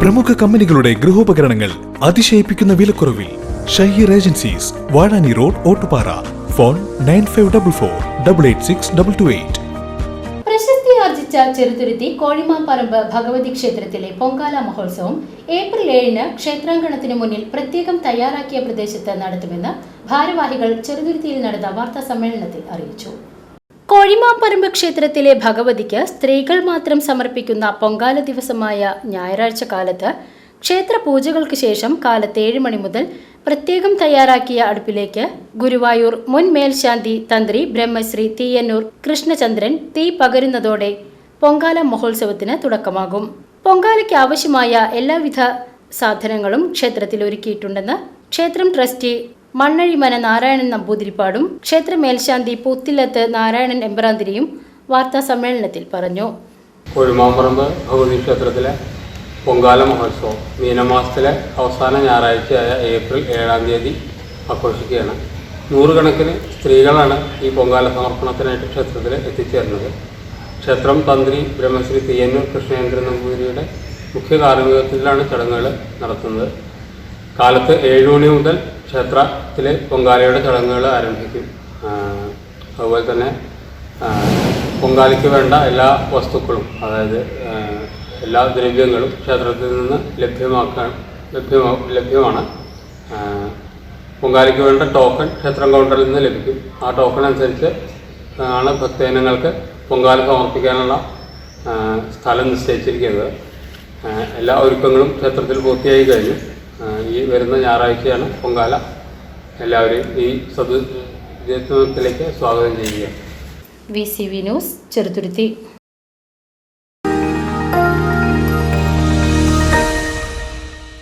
പ്രമുഖ കമ്പനികളുടെ ഗൃഹോപകരണങ്ങൾ അതിശയിപ്പിക്കുന്ന വിലക്കുറവിൽ Shaheer agencies Vazhani road Ottupara. Phone nine five double four double eight six double two eight. പ്രശസ്തി ആർജിച്ച ചെറുതുരുത്തി കോഴിമാപ്പറമ്പ് ഭഗവതി ക്ഷേത്രത്തിലെ പൊങ്കാല മഹോത്സവം ഏപ്രിൽ ഏഴിന് ക്ഷേത്രാങ്കണത്തിന് മുന്നിൽ പ്രത്യേകം തയ്യാറാക്കിയ പ്രദേശത്ത് നടത്തുമെന്ന് ഭാരവാഹികൾ ചെറുതുരുത്തിയിൽ നടന്ന വാർത്താ സമ്മേളനത്തിൽ അറിയിച്ചു. കോഴിമാപ്പറമ്പ് ക്ഷേത്രത്തിലെ ഭഗവതിക്ക് സ്ത്രീകൾ മാത്രം സമർപ്പിക്കുന്ന പൊങ്കാല ദിവസമായ ഞായറാഴ്ച കാലത്ത് ക്ഷേത്ര പൂജകൾക്ക് ശേഷം കാലത്ത് ഏഴ് മണി മുതൽ പ്രത്യേകം തയ്യാറാക്കിയ അടുപ്പിലേക്ക് ഗുരുവായൂർ മുൻ മേൽശാന്തി തന്ത്രി ബ്രഹ്മശ്രീ തീയന്നൂർ കൃഷ്ണചന്ദ്രൻ തീ പകരുന്നതോടെ പൊങ്കാല മഹോത്സവത്തിന് തുടക്കമാകും. പൊങ്കാലയ്ക്ക് ആവശ്യമായ എല്ലാവിധ സാധനങ്ങളും ക്ഷേത്രത്തിൽ ഒരുക്കിയിട്ടുണ്ടെന്ന് ക്ഷേത്രം ട്രസ്റ്റി മണ്ണഴിമന നാരായണൻ നമ്പൂതിരിപ്പാടും ക്ഷേത്ര മേൽശാന്തി പൂത്തില്ലത്ത് നാരായണൻ എമ്പ്രാന്തിരിയും വാർത്താ സമ്മേളനത്തിൽ പറഞ്ഞു. കൊഴുമാമ്പറമ്പ് ഭഗവതി ക്ഷേത്രത്തിലെ പൊങ്കാല മഹോത്സവം മീനമാസത്തിലെ അവസാന ഞായറാഴ്ചയായ ഏപ്രിൽ ഏഴാം തീയതി ആഘോഷിക്കുകയാണ്. നൂറുകണക്കിന് സ്ത്രീകളാണ് ഈ പൊങ്കാല സമർപ്പണത്തിനായിട്ട് ക്ഷേത്രത്തിൽ എത്തിച്ചേർന്നത്. ക്ഷേത്രം തന്ത്രി ബ്രഹ്മശ്രീ തിയന്നൂർ കൃഷ്ണേന്ദ്രൻ നമ്പൂതിരിയുടെ മുഖ്യ കാർമ്മികത്തിലാണ് ചടങ്ങുകൾ നടത്തുന്നത്. കാലത്ത് ഏഴ് മണി മുതൽ ക്ഷേത്രത്തിലെ പൊങ്കാലയുടെ ചടങ്ങുകൾ ആരംഭിക്കും. അതുപോലെ തന്നെ പൊങ്കാലയ്ക്ക് വേണ്ട എല്ലാ വസ്തുക്കളും അതായത് എല്ലാ ദ്രവ്യങ്ങളും ക്ഷേത്രത്തിൽ നിന്ന് ലഭ്യമാക്കാൻ ലഭ്യമാ ലഭ്യമാണ്. പൊങ്കാലയ്ക്ക് വേണ്ട ടോക്കൺ ക്ഷേത്രം കൗണ്ടറിൽ നിന്ന് ലഭിക്കും. ആ ടോക്കൺ അനുസരിച്ച് ആണ് ഭക്തജനങ്ങൾക്ക് പൊങ്കാല സമർപ്പിക്കാനുള്ള സ്ഥലം നിശ്ചയിച്ചിരിക്കുന്നത്. എല്ലാ ഒരുക്കങ്ങളും ക്ഷേത്രത്തിൽ പൂർത്തിയായി കഴിഞ്ഞു. ഈ വരുന്ന ഞായറാഴ്ചയാണ് പൊങ്കാല. എല്ലാവരെയും ഈ സദ്യത്തിലേക്ക് സ്വാഗതം ചെയ്യുക. V C V news Cheruthuruthy.